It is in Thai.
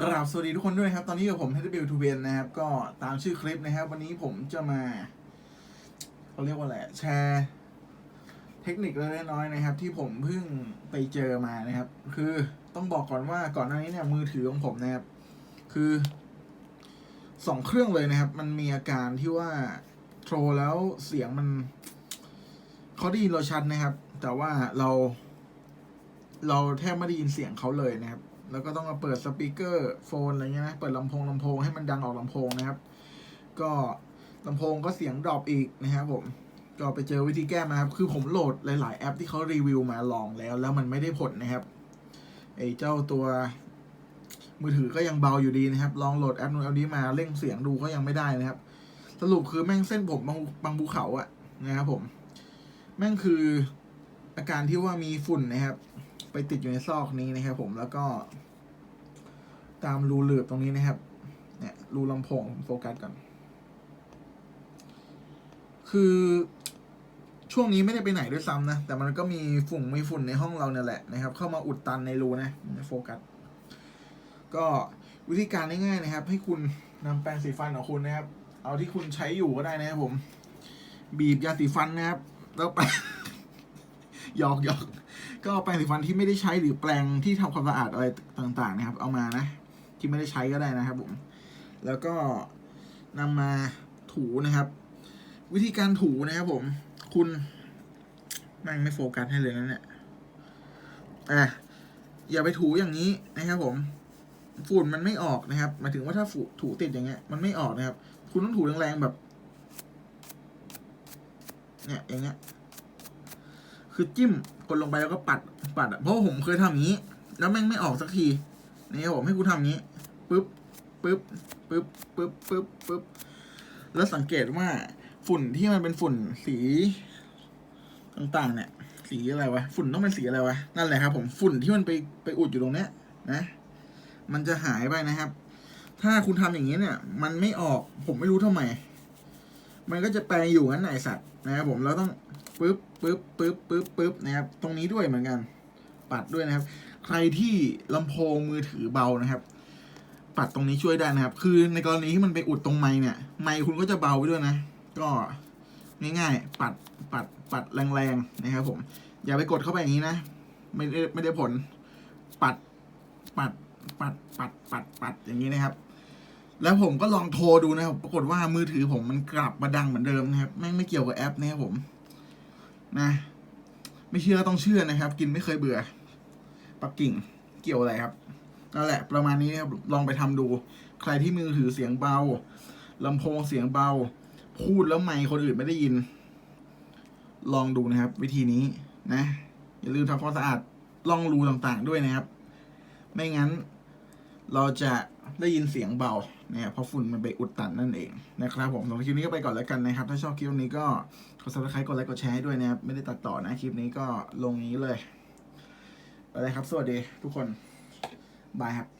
กราบสวัสดีทุกคนด้วยครับ ตอนนี้กับผม HW to Ben นะครับ ก็ตามชื่อคลิปนะครับ วันนี้ผมจะมาเขาเรียกว่าอะไรอะแชร์เทคนิคเล็กน้อยนะครับ ที่ผมเพิ่งไปเจอมานะครับ คือต้องบอกก่อนว่าก่อนหน้านี้เนี่ยมือถือของผมนะครับ คือสองเครื่องเลยนะครับ มันมีอาการที่ว่าโทรแล้วเสียงมันเขาได้ยินเราชัดนะครับ แต่ว่าเรา เราแทบไม่ได้ยินเสียงเขาเลยนะครับ แล้วก็ต้องมาเปิดสปีกเกอร์โฟนอะไรเงี้ยนะเปิดลำโพงลำโพงให้มันดังออกลำโพงนะครับ ก็ลำโพงก็เสียงดรอปอีกนะครับผมก็ไปเจอวิธีแก้มาครับ คือผมโหลดหลาย ๆ แอปที่เขารีวิวมาลองแล้ว แล้วมันไม่ได้ผลนะครับ ไอ้เจ้าตัว มือถือก็ยังเบาอยู่ดีนะครับ ลองโหลดแอปนู้นแอปนี้มาเร่งเสียงดูก็ยังไม่ได้นะครับ สรุปคือแม่งเส้นผมบางบางภูเขาอะนะครับผม แม่งคืออาการที่ว่ามีฝุ่นนะครับ ไปติดอยู่ในซอกนี้นะครับ ผมแล้วก็ ตามรูเหลือบตรงนี้นะครับ เนี่ยรูลำโพงโฟกัสก่อน คือช่วงนี้ไม่ได้ไปไหนด้วยซ้ำนะ แต่มันก็มีฝุ่นมีฝุ่นในห้องเราเนี่ยแหละนะครับ เข้ามาอุดตันในรูนะโฟกัส ก็วิธีการง่ายๆนะครับ ให้คุณนำแปรงสีฟันของคุณนะครับ เอาที่คุณใช้อยู่ก็ได้นะครับผม บีบยาสีฟันนะครับ แล้วไป หยอกหยอกก็แปรงสีฟันที่ไม่ได้ใช้หรือแปรงที่ทำความสะอาดอะไรต่างๆนะครับ เอามานะ ที่ไม่ได้ใช้ก็ได้นะครับผมแล้วก็นำมาถูนะครับ วิธีการถูนะครับผม คุณแม่งไม่โฟกัสให้เลยนะเนี่ยอะอย่าไปถูอย่างนี้นะครับผมฝุ่นมันไม่ออกนะครับหมายถึงว่าถ้าฝุ่นถูติดอย่างเงี้ยมันไม่ออกนะครับ คุณต้องถูแรงๆแบบ เนี่ยอย่างเงี้ย คือจิ้มกดลงไปแล้วก็ปัดปัดอะเพราะว่าผมเคยทำอย่างนี้ แล้วแม่งไม่ออกสักทีนี่ผมให้กูทำอย่างนี้ปึ๊บปึ๊บปึ๊บปึ๊บปึ๊บปึ๊บแล้วสังเกตว่าฝุ่นที่มันเป็นฝุ่นสีต่างๆ เนี่ย สีอะไรวะฝุ่นต้องเป็นสีอะไรวะนั่นแหละครับ ผมฝุ่นที่มันไปไปอุดอยู่ตรงเนี้ยนะมันจะหายไปนะครับ ถ้าคุณทำอย่างนี้เนี่ย มันไม่ออกผมไม่รู้ทำไม มันก็จะไปลอยู่งั้นไหนสัตว์นะครับผมเราต้อง ปึ๊บปึ๊บปึ๊บปึ๊บปึ๊บนะครับ ตรงนี้ด้วยเหมือนกัน ปัดด้วยนะครับ ใครที่ลำโพงมือถือเบานะครับ ปัดตรงนี้ช่วยได้นะครับ คือในกรณีที่มันไปอุดตรงไม้เนี่ย ไม้คุณก็จะเบาไปด้วยนะ ก็ง่ายๆ ปัดปัดปัดแรงๆนะครับผม อย่าไปกดเข้าไปอย่างนี้นะ ไม่ได้ไม่ได้ผล ปัดปัดปัดปัดปัดปัดอย่างนี้นะครับ แล้วผมก็ลองโทรดูนะครับ ปรากฏว่ามือถือผมมันกลับมาดังเหมือนเดิมนะครับแม่งไม่เกี่ยวกับแอปนะครับผม นะ ไม่เชื่อต้องเชื่อนะครับ กินไม่เคยเบื่อ ปักกิ่งเกี่ยวอะไรครับนั่นแหละ ประมาณนี้ครับลองไปทำดู ใครที่มือถือเสียงเบาลำโพงเสียงเบา พูดแล้วไม่คนอื่นไม่ได้ยิน ลองดูนะครับ วิธีนี้นะ อย่าลืมทำความสะอาดล่องรูต่างๆด้วยนะครับ ไม่งั้น เราจะได้ยินเสียงเบา เนี่ยเพราะฝุ่นมันไปอุดตันนั่นเองนะครับผมสำหรับคลิปนี้ก็ไปก่อนแล้วกันนะครับ ถ้าชอบคลิปนี้ก็กดซับสไครต์กดไลค์กดแชร์ให้ด้วยนะครับไม่ได้ตัดต่อนะคลิปนี้ก็ลงนี้เลยไปเลยครับ สวัสดีทุกคนบายครับ